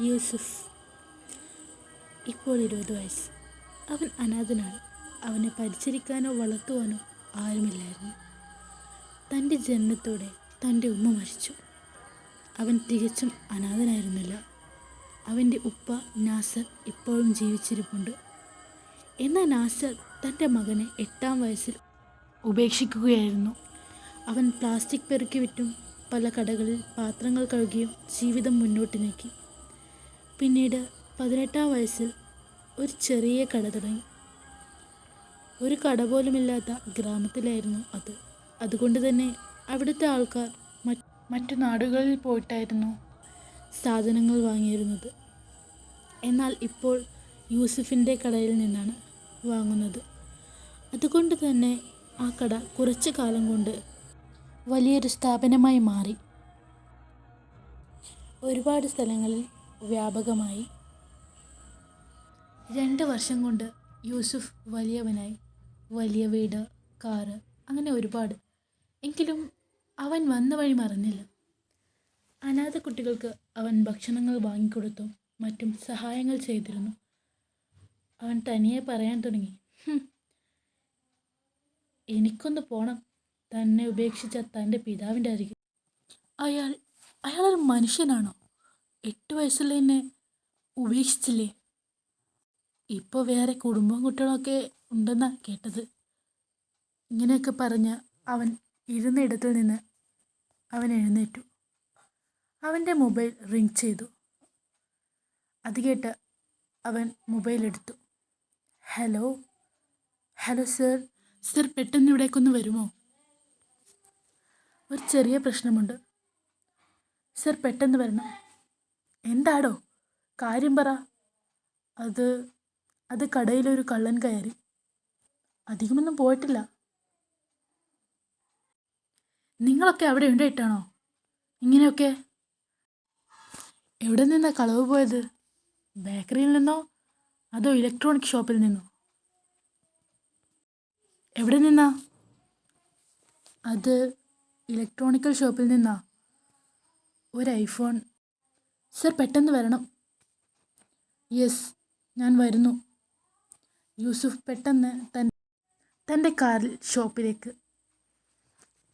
യൂസുഫ്. ഇപ്പോൾ ഇരുപത് വയസ്സ്. അവൻ അനാഥനാണ്. അവനെ പരിചരിക്കാനോ വളർത്തുവാനോ ആരുമില്ലായിരുന്നു. തന്റെ ജനനത്തോടെ തന്റെ ഉമ്മ മരിച്ചു. അവൻ തികച്ചും അനാഥനായിരുന്നില്ല. അവന്റെ ഉപ്പ നാസർ ഇപ്പോഴും ജീവിച്ചിരിപ്പുണ്ട്. എന്നാൽ നാസർ തന്റെ മകനെ എട്ടാം വയസ്സിൽ ഉപേക്ഷിക്കുകയായിരുന്നു. അവൻ പ്ലാസ്റ്റിക് പെറുക്കി വിറ്റും പല കടകളിൽ പാത്രങ്ങൾ കഴുകിയും ജീവിതം മുന്നോട്ട് നീക്കി. പിന്നീട് പതിനെട്ടാം വയസ്സിൽ ഒരു ചെറിയ കട തുടങ്ങി. ഒരു കട പോലുമില്ലാത്ത ഗ്രാമത്തിലായിരുന്നു അത്. അതുകൊണ്ട് തന്നെ അവിടുത്തെ ആൾക്കാർ മറ്റ് നാടുകളിൽ പോയിട്ടായിരുന്നു സാധനങ്ങൾ വാങ്ങിയിരുന്നത്. എന്നാൽ ഇപ്പോൾ യൂസഫിന്റെ കടയിൽ നിന്നാണ് വാങ്ങുന്നത്. അതുകൊണ്ട് തന്നെ ആ കട കുറച്ച് കാലം കൊണ്ട് വലിയൊരു സ്ഥാപനമായി മാറി. ഒരുപാട് സ്ഥലങ്ങളിൽ വ്യാപകമായി. രണ്ട് വർഷം കൊണ്ട് യൂസുഫ് വലിയവനായി. വലിയ വീട് കാറ് അങ്ങനെ ഒരുപാട്. എങ്കിലും അവൻ വന്ന വഴി മറന്നില്ല. അനാഥ കുട്ടികൾക്ക് അവൻ ഭക്ഷണങ്ങൾ വാങ്ങിക്കൊടുത്തും. മറ്റും സഹായങ്ങൾ ചെയ്തിരുന്നു. അവൻ തനിയെ പറയാൻ തുടങ്ങി. എനിക്കൊന്ന് പോണം. തന്നെ ഉപേക്ഷിച്ച തന്റെ പിതാവിന്റെ അരികിൽ. അയാൾ അയാളൊരു മനുഷ്യനാണോ? എട്ട് വയസ്സുള്ള എന്നെ ഉപേക്ഷിച്ചില്ലേ? ഇപ്പോൾ വേറെ കുടുംബവും കുട്ടികളൊക്കെ ഉണ്ടെന്നാണ് കേട്ടത്. ഇങ്ങനെയൊക്കെ പറഞ്ഞ് അവൻ ഇരുന്നിടത്തിൽ നിന്ന് അവൻ എഴുന്നേറ്റു. അവന്റെ മൊബൈൽ റിങ് ചെയ്തു. അത് കേട്ട് അവൻ മൊബൈൽ എടുത്തു. ഹലോ? Hello sir. സർ പെട്ടെന്ന് ഇവിടേക്കൊന്ന് വരുമോ? ഒരു ചെറിയ പ്രശ്നമുണ്ട്. സർ പെട്ടെന്ന് വരണം. എന്താടോ? കാര്യം പറ. അത് അത് കടയിലൊരു കള്ളൻ കയറി. അധികമൊന്നും പോയിട്ടില്ല. നിങ്ങളൊക്കെ അവിടെ ഉണ്ടായിട്ടാണോ? ഇങ്ങനെയൊക്കെ? എവിടെ നിന്നാ കളവ് പോയത്? ബേക്കറിയിൽ നിന്നോ? അതോ ഇലക്ട്രോണിക് ഷോപ്പിൽ നിന്നോ? എവിടെ നിന്നാ? അത് ഇലക്ട്രോണിക്കൽ ഷോപ്പിൽ നിന്നാ? ഒരു ഐഫോൺ സർ പെട്ടെന്ന് വരണം. യെസ് ഞാൻ വരുന്നു. യൂസുഫ് പെട്ടെന്ന് തൻ തന്റെ കാറിൽ ഷോപ്പിലേക്ക്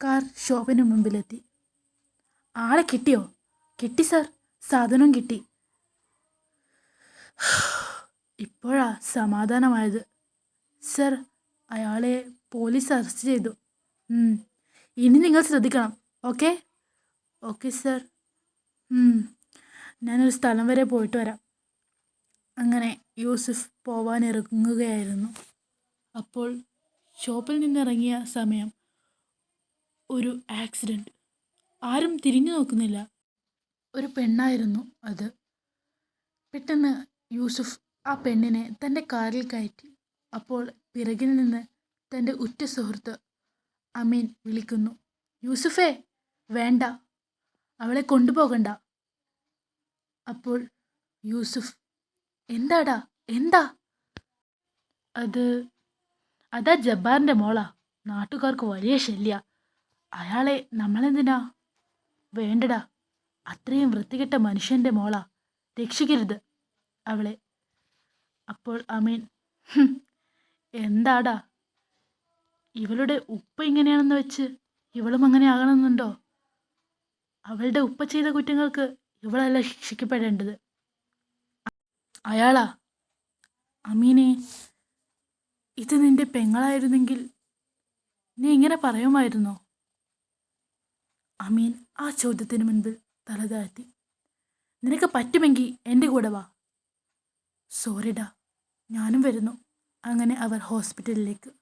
കാർ ഷോപ്പിന് മുമ്പിലെത്തി. ആളെ കിട്ടിയോ? കിട്ടി സർ സാധനവും കിട്ടി. ഇപ്പോഴാ സമാധാനമായത്. സർ അയാളെ പോലീസ് അറസ്റ്റ് ചെയ്തു. ഇനി നിങ്ങൾ ശ്രദ്ധിക്കണം ഓക്കെ ഓക്കെ സർ. ഞാനൊരു സ്ഥലം വരെ പോയിട്ട് വരാം. അങ്ങനെ യൂസഫ് പോവാൻ ഇറങ്ങുകയായിരുന്നു. അപ്പോൾ ഷോപ്പിൽ നിന്നിറങ്ങിയ സമയം ഒരു ആക്സിഡന്റ് ആരും തിരിഞ്ഞു നോക്കുന്നില്ല. ഒരു പെണ്ണായിരുന്നു അത്. പെട്ടെന്ന് യൂസഫ് ആ പെണ്ണിനെ തന്റെ കാറിൽ കയറ്റി. അപ്പോൾ പിറകിൽ നിന്ന് തന്റെ ഉറ്റ സുഹൃത്ത് അമീൻ വിളിക്കുന്നു. യൂസഫേ വേണ്ട. അവളെ കൊണ്ടുപോകണ്ട. അപ്പോൾ യൂസുഫ് എന്താടാ? എന്താ? അത് അതാ ജബ്ബാറിന്റെ മോളാ. നാട്ടുകാർക്ക് വലിയ ശല്യ. അയാളെ നമ്മളെന്തിനാ? വേണ്ടടാ. അത്രയും വൃത്തികെട്ട മനുഷ്യന്റെ മോളാ. രക്ഷിക്കരുത് അവളെ. അപ്പോൾ അമീൻ എന്താടാ? ഇവളുടെ ഉപ്പ ഇങ്ങനെയാണെന്ന് വെച്ച് ഇവളും അങ്ങനെ ആകണമെന്നുണ്ടോ? അവളുടെ ഉപ്പ ചെയ്ത കുറ്റങ്ങൾക്ക് ഇവളല്ല ശിക്ഷിക്കപ്പെടേണ്ടത്. അയാളാ? അമീനെ ഇത് നിന്റെ പെങ്ങളായിരുന്നെങ്കിൽ നീ ഇങ്ങനെ പറയുമായിരുന്നോ? അമീൻ ആ ചോദ്യത്തിന് മുൻപിൽ തല താഴ്ത്തി. നിനക്ക് പറ്റുമെങ്കിൽ എന്റെ കൂടെ വാ. സോറിഡാ ഞാനും വരുന്നു. അങ്ങനെ അവർ ഹോസ്പിറ്റലിലേക്ക്